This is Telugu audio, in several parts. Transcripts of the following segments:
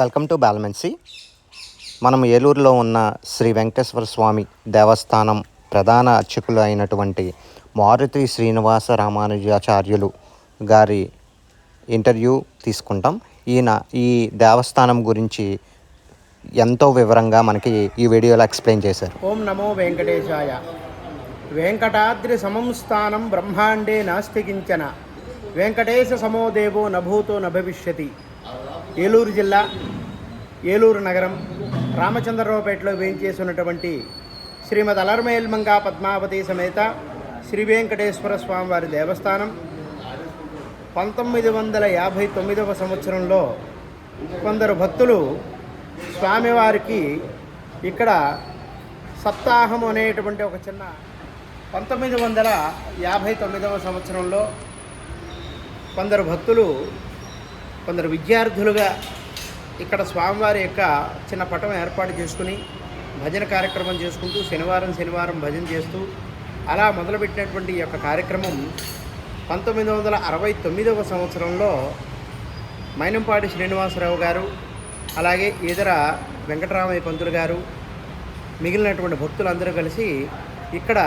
వెల్కమ్ టు బ్యాలమెన్సీ మనం ఏలూరులో ఉన్న శ్రీ వెంకటేశ్వర స్వామి దేవస్థానం ప్రధాన అర్చకులు అయినటువంటి మారుతి శ్రీనివాస రామానుజాచార్యులు గారి ఇంటర్వ్యూ తీసుకుంటాం. ఈయన ఈ దేవస్థానం గురించి ఎంతో వివరంగా మనకి ఈ వీడియోలో ఎక్స్ప్లెయిన్ చేశారు. ఓం నమో వెంకటేశాయ. వెంకటాద్రి సమం స్థానం బ్రహ్మాండే నాస్తి కించన. వెంకటేశ సమో దేవో నభూతో నభవిష్యతి. ఏలూరు జిల్లా ఏలూరు నగరం రామచంద్రరావుపేటలో వేయించేసి ఉన్నటువంటి శ్రీమద్ అలర్మేల్మంగా పద్మావతి సమేత శ్రీ వెంకటేశ్వర స్వామివారి దేవస్థానం. పంతొమ్మిది వందల యాభై తొమ్మిదవ సంవత్సరంలో కొందరు భక్తులు స్వామివారికి ఇక్కడ సప్తాహం అనేటువంటి ఒక చిన్న పంతొమ్మిది వందల యాభై తొమ్మిదవ సంవత్సరంలో కొందరు భక్తులు కొందరు విద్యార్థులుగా ఇక్కడ స్వామివారి యొక్క చిన్న పటం ఏర్పాటు చేసుకుని భజన కార్యక్రమం చేసుకుంటూ శనివారం శనివారం భజన చేస్తూ అలా మొదలుపెట్టినటువంటి ఈ యొక్క కార్యక్రమం పంతొమ్మిది వందల అరవై తొమ్మిదవ సంవత్సరంలో మైనంపాటి శ్రీనివాసరావు గారు అలాగే ఇతర వెంకటరామయ్య పంతులు గారు మిగిలినటువంటి భక్తులందరూ కలిసి ఇక్కడ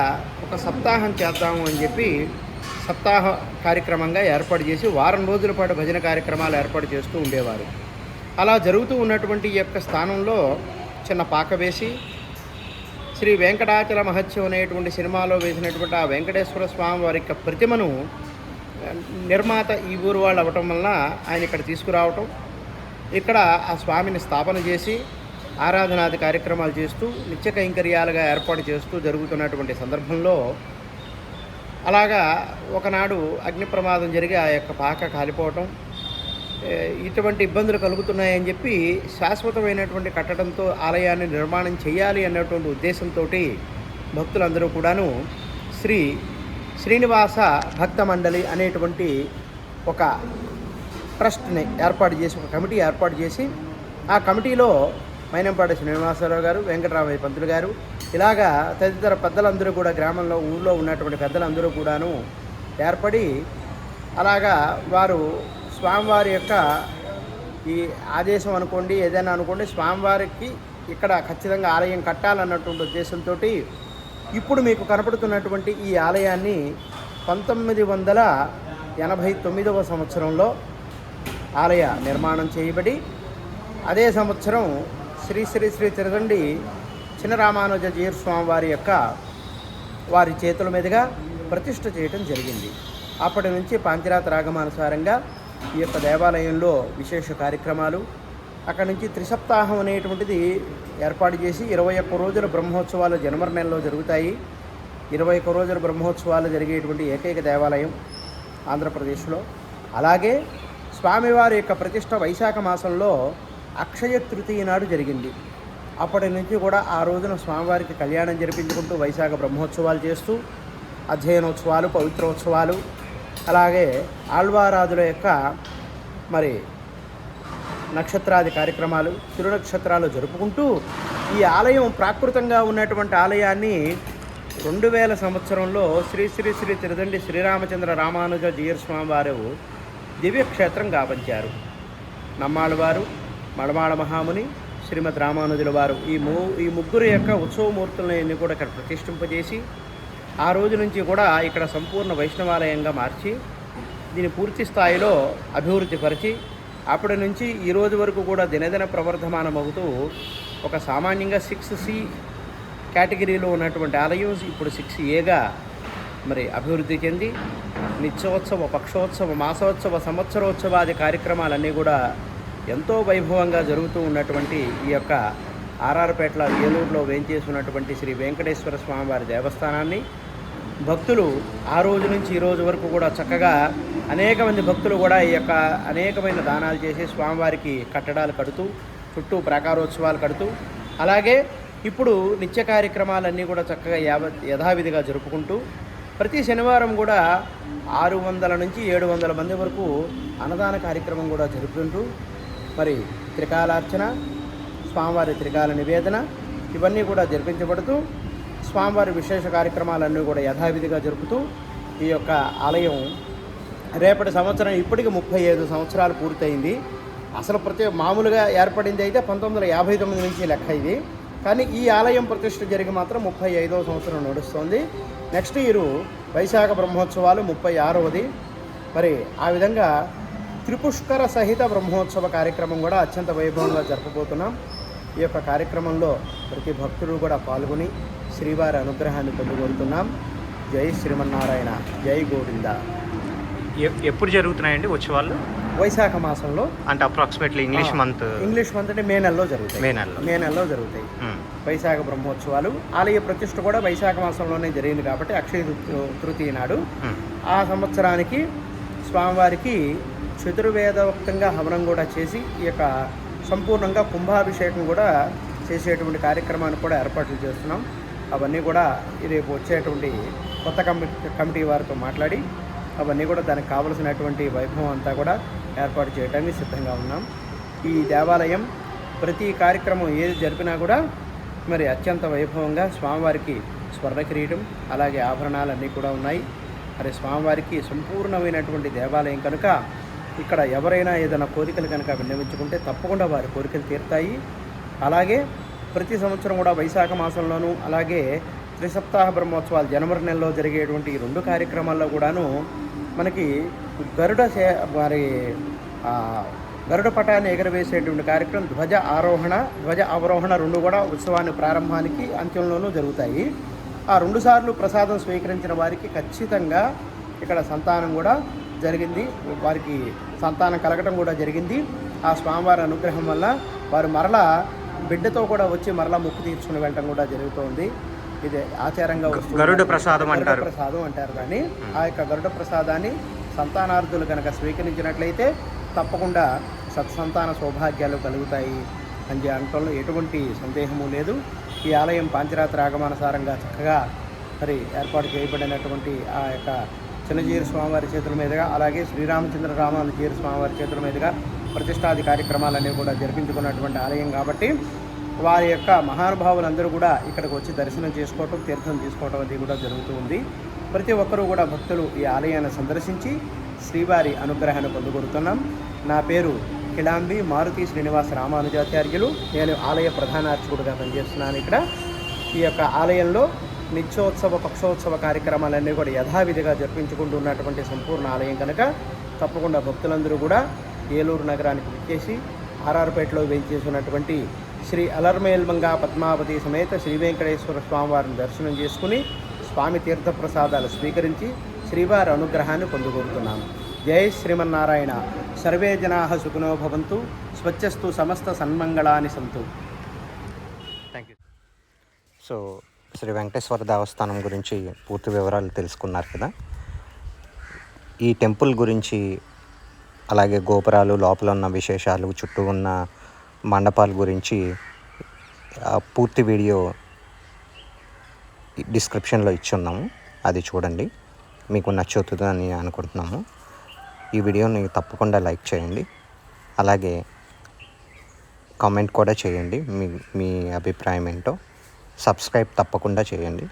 ఒక సప్తాహం చేద్దాము అని చెప్పి సప్తాహ కార్యక్రమంగా ఏర్పాటు చేసి వారం రోజుల పాటు భజన కార్యక్రమాలు ఏర్పాటు చేస్తూ ఉండేవారు. అలా జరుగుతూ ఉన్నటువంటి ఈ యొక్క స్థానంలో చిన్న పాక వేసి శ్రీ వెంకటాచల మహత్యం అనేటువంటి సినిమాలో వేసినటువంటి ఆ వెంకటేశ్వర స్వామి వారి యొక్క ప్రతిమను నిర్మాత ఈ ఊరు వాళ్ళు అవ్వటం వలన ఆయన ఇక్కడ తీసుకురావటం ఇక్కడ ఆ స్వామిని స్థాపన చేసి ఆరాధనాది కార్యక్రమాలు చేస్తూ నిత్య కైంకర్యాలుగా ఏర్పాటు చేస్తూ జరుగుతున్నటువంటి సందర్భంలో అలాగా ఒకనాడు అగ్ని ప్రమాదం జరిగి ఆ యొక్క పాక కాలిపోవటం ఇటువంటి ఇబ్బందులు కలుగుతున్నాయని చెప్పి శాశ్వతమైనటువంటి కట్టడంతో ఆలయాన్ని నిర్మాణం చేయాలి అన్నటువంటి ఉద్దేశంతో భక్తులందరూ కూడాను శ్రీ శ్రీనివాస భక్త మండలి అనేటువంటి ఒక ట్రస్ట్ని ఏర్పాటు చేసి ఒక కమిటీ ఏర్పాటు చేసి ఆ కమిటీలో మైనంపాటి శ్రీనివాసరావు గారు వెంకటరామయ్య పంతులు గారు ఇలాగా తదితర పెద్దలందరూ కూడా గ్రామంలో ఊళ్ళో ఉన్నటువంటి పెద్దలందరూ కూడాను ఏర్పడి అలాగా వారు స్వామివారి యొక్క ఈ ఆదేశం అనుకోండి ఏదైనా అనుకోండి స్వామివారికి ఇక్కడ ఖచ్చితంగా ఆలయం కట్టాలన్నటువంటి ఉద్దేశంతో ఇప్పుడు మీకు కనపడుతున్నటువంటి ఈ ఆలయాన్ని పంతొమ్మిది వందల ఎనభై తొమ్మిదవ సంవత్సరంలో ఆలయ నిర్మాణం చేయబడి అదే సంవత్సరం శ్రీ శ్రీ శ్రీ తిరుదండి చిన్నరామానుజ జీర్ స్వామి వారి యొక్క వారి చేతుల మీదుగా ప్రతిష్ఠ చేయటం జరిగింది. అప్పటి నుంచి పాంచరాత రాగమానుసారంగా ఈ యొక్క దేవాలయంలో విశేష కార్యక్రమాలు. అక్కడి నుంచి త్రిసప్తాహం అనేటువంటిది ఏర్పాటు చేసి ఇరవై ఒక్క రోజుల బ్రహ్మోత్సవాలు జనవరి నెలలో జరుగుతాయి. ఇరవై ఒక్క రోజుల బ్రహ్మోత్సవాలు జరిగేటువంటి ఏకైక దేవాలయం ఆంధ్రప్రదేశ్లో. అలాగే స్వామివారి యొక్క ప్రతిష్ట వైశాఖ మాసంలో అక్షయ తృతీయ నాడు జరిగింది. అప్పటి నుంచి కూడా ఆ రోజున స్వామివారికి కళ్యాణం జరిపించుకుంటూ వైశాఖ బ్రహ్మోత్సవాలు చేస్తూ అధ్యయనోత్సవాలు పవిత్రోత్సవాలు అలాగే ఆళ్వారాధుల యొక్క మరి నక్షత్రాది కార్యక్రమాలు తిరునక్షత్రాలు జరుపుకుంటూ ఈ ఆలయం ప్రాకృతంగా ఉన్నటువంటి ఆలయాన్ని రెండు వేల సంవత్సరంలో శ్రీ శ్రీ శ్రీ తిరుదండి శ్రీరామచంద్ర రామానుజ జీయర్ స్వామివారు దివ్యక్షేత్రం గావించారు నమ్మాళ్ళ మడమాళ మహాముని శ్రీమద్ రామానుజుల వారు ఈ మూ ఈ ముగ్గురు యొక్క ఉత్సవమూర్తులని కూడా ఇక్కడ ప్రతిష్ఠింపజేసి ఆ రోజు నుంచి కూడా ఇక్కడ సంపూర్ణ వైష్ణవాలయంగా మార్చి దీన్ని పూర్తి స్థాయిలో అభివృద్ధి పరిచి అప్పటి నుంచి ఈ రోజు వరకు కూడా దినదిన ప్రవర్ధమానమవుతూ ఒక సామాన్యంగా సిక్స్ సి కేటగిరీలో ఉన్నటువంటి ఆలయం ఇప్పుడు సిక్స్ ఏగా మరి అభివృద్ధి చెంది నిత్యోత్సవ పక్షోత్సవ మాసోత్సవ సంవత్సరోత్సవాది కార్యక్రమాలన్నీ కూడా ఎంతో వైభవంగా జరుగుతూ ఉన్నటువంటి ఈ యొక్క ఆర్ఆర్పేటలో ఏలూరులో వేంచేసి ఉన్నటువంటి శ్రీ వెంకటేశ్వర స్వామివారి దేవస్థానాన్ని భక్తులు ఆ రోజు నుంచి ఈ రోజు వరకు కూడా చక్కగా అనేక మంది భక్తులు కూడా ఈ యొక్క అనేకమైన దానాలు చేసి స్వామివారికి కట్టడాలు కడుతూ చుట్టూ ప్రాకారోత్సవాలు కడుతూ అలాగే ఇప్పుడు నిత్య కార్యక్రమాలన్నీ కూడా చక్కగా యావ యథావిధిగా జరుపుకుంటూ ప్రతి శనివారం కూడా ఆరు వందల నుంచి ఏడు వందల మంది వరకు అన్నదాన కార్యక్రమం కూడా జరుపుకుంటూ మరి త్రికాలార్చన స్వామివారి త్రికాల నివేదన ఇవన్నీ కూడా జరిపించబడుతూ స్వామివారి విశేష కార్యక్రమాలన్నీ కూడా యథావిధిగా జరుపుతూ ఈ యొక్క ఆలయం రేపటి సంవత్సరం ఇప్పటికి ముప్పై ఐదు సంవత్సరాలు పూర్తయింది. అసలు ప్రతి మామూలుగా ఏర్పడింది అయితే పంతొమ్మిది వందల యాభై తొమ్మిది నుంచి లెక్క ఇది. కానీ ఈ ఆలయం ప్రతిష్ట జరిగి మాత్రం ముప్పై ఐదవ సంవత్సరం నడుస్తుంది. నెక్స్ట్ ఇయర్ వైశాఖ బ్రహ్మోత్సవాలు ముప్పై ఆరవది. మరి ఆ విధంగా త్రిపుష్కర సహిత బ్రహ్మోత్సవ కార్యక్రమం కూడా అత్యంత వైభవంగా జరపబోతున్నాం. ఈ యొక్క కార్యక్రమంలో ప్రతి భక్తుడు కూడా పాల్గొని శ్రీవారి అనుగ్రహాన్ని పొందుకొడుతున్నాం జై శ్రీమన్నారాయణ. జై గోవింద. ఎప్పుడు జరుగుతున్నాయండి ఉత్సవాలు? వైశాఖ మాసంలో. అంటే approximately English month English month అంటే మే నెలలో జరుగుతాయి. మే నెలలో. మే నెలలో జరుగుతాయి. వైశాఖ బ్రహ్మోత్సవాలు. ఆలయ ప్రతిష్ఠ కూడా వైశాఖ మాసంలోనే జరిగింది కాబట్టి అక్షయ తృతీయ నాడు. ఆ సంవత్సరానికి స్వామివారికి చతుర్వేదోక్తంగా హవనం కూడా చేసి ఈ యొక్క సంపూర్ణంగా కుంభాభిషేకం కూడా చేసేటువంటి కార్యక్రమాన్ని కూడా ఏర్పాట్లు చేస్తున్నాం. అవన్నీ కూడా రేపు వచ్చేటువంటి కొత్త కమిటీ కమిటీ వారితో మాట్లాడి అవన్నీ కూడా దానికి కావలసినటువంటి వైభవం అంతా కూడా ఏర్పాటు చేయడానికి సిద్ధంగా ఉన్నాం. ఈ దేవాలయం ప్రతి కార్యక్రమం ఏది జరిపినా కూడా మరి అత్యంత వైభవంగా స్వామివారికి స్వర్ణ కిరీటం అలాగే ఆభరణాలన్నీ కూడా ఉన్నాయి. మరి స్వామివారికి సంపూర్ణమైనటువంటి దేవాలయం కనుక ఇక్కడ ఎవరైనా ఏదైనా కోరికలు కనుక విన్నవించుకుంటే తప్పకుండా వారి కోరికలు తీరుతాయి. అలాగే ప్రతి సంవత్సరం కూడా వైశాఖ మాసంలోనూ అలాగే త్రిసప్తాహ బ్రహ్మోత్సవాలు జనవరి నెలలో జరిగేటువంటి ఈ రెండు కార్యక్రమాల్లో కూడాను మనకి గరుడ సే మరి గరుడ పటాన్ని ఎగరవేసేటువంటి కార్యక్రమం ధ్వజ ఆరోహణ ధ్వజ అవరోహణ రెండు కూడా ఉత్సవాన్ని ప్రారంభానికి అంత్యంలోనూ జరుగుతాయి. ఆ రెండు సార్లు ప్రసాదం స్వీకరించిన వారికి ఖచ్చితంగా ఇక్కడ సంతానం కూడా జరిగింది. వారికి సంతానం కలగటం కూడా జరిగింది. ఆ స్వామివారి అనుగ్రహం వల్ల వారు మరలా బిడ్డతో కూడా వచ్చి మరలా మొక్కు తీర్చుకుని వెళ్ళటం కూడా జరుగుతోంది ఇది ఆచారంగా. గరుడ ప్రసాదం అంటారు. ప్రసాదం అంటారు కానీ ఆ యొక్క గరుడ ప్రసాదాన్ని సంతానార్థులు కనుక స్వీకరించినట్లయితే తప్పకుండా సత్సంతాన సౌభాగ్యాలు కలుగుతాయి అని అంటంలో ఎటువంటి సందేహము లేదు ఈ ఆలయం పాంచరాత్ర ఆగమానుసారంగా చక్కగా మరి ఏర్పాటు చేయబడినటువంటి ఆ యొక్క చిన్నజీరు స్వామివారి చేతుల మీదుగా అలాగే శ్రీరామచంద్ర రామానుజీరు స్వామివారి చేతుల మీదుగా ప్రతిష్టాది కార్యక్రమాలన్నీ కూడా జరిపించుకున్నటువంటి ఆలయం కాబట్టి వారి యొక్క మహానుభావులందరూ కూడా ఇక్కడికి వచ్చి దర్శనం చేసుకోవటం తీర్థం తీసుకోవటం అది కూడా జరుగుతూ ఉంది. ప్రతి ఒక్కరూ కూడా భక్తులు ఈ ఆలయాన్ని సందర్శించి శ్రీవారి అనుగ్రహాన్ని పొందుకొడుతున్నాం నా పేరు కిలాంబి మారుతి శ్రీనివాస రామానుజాచార్యులు. నేను ఆలయ ప్రధాన అర్చకుడుగా పనిచేస్తున్నాను ఇక్కడ. ఈ యొక్క ఆలయంలో నిత్యోత్సవ పక్షోత్సవ కార్యక్రమాలన్నీ కూడా యథావిధిగా జరిపించుకుంటూ ఉన్నటువంటి సంపూర్ణ ఆలయం కనుక తప్పకుండా భక్తులందరూ కూడా ఏలూరు నగరానికి విచ్చేసి ఆర్ఆర్పేటలో వేయించేసినటువంటి శ్రీ అలర్మేల్మంగా పద్మావతి సమేత శ్రీ వెంకటేశ్వర స్వామివారిని దర్శనం చేసుకుని స్వామి తీర్థప్రసాదాలు స్వీకరించి శ్రీవారి అనుగ్రహాన్ని పొందుకోరుతున్నాము జై శ్రీమన్నారాయణ. సర్వే జనా సుఖినో భవంతు. స్వచ్ఛస్తు సమస్త సన్మంగళాని సంతు. Thank you so Shri Venkateswara Devasthanam గురించి పూర్తి వివరాలు తెలుసుకున్నారు కదా. ఈ టెంపుల్ గురించి అలాగే గోపురాలు లోపల ఉన్న విశేషాలు చుట్టూ ఉన్న మండపాల గురించి పూర్తి వీడియో డిస్క్రిప్షన్లో ఇచ్చున్నాము. అది చూడండి. మీకు నచ్చుతుందని అనుకుంటున్నాము. ఈ వీడియోని తప్పకుండా లైక్ చేయండి. అలాగే కామెంట్ కూడా చేయండి. మీ మీ అభిప్రాయం ఏంటో సబ్స్క్రైబ్ తప్పకుండా చేయండి.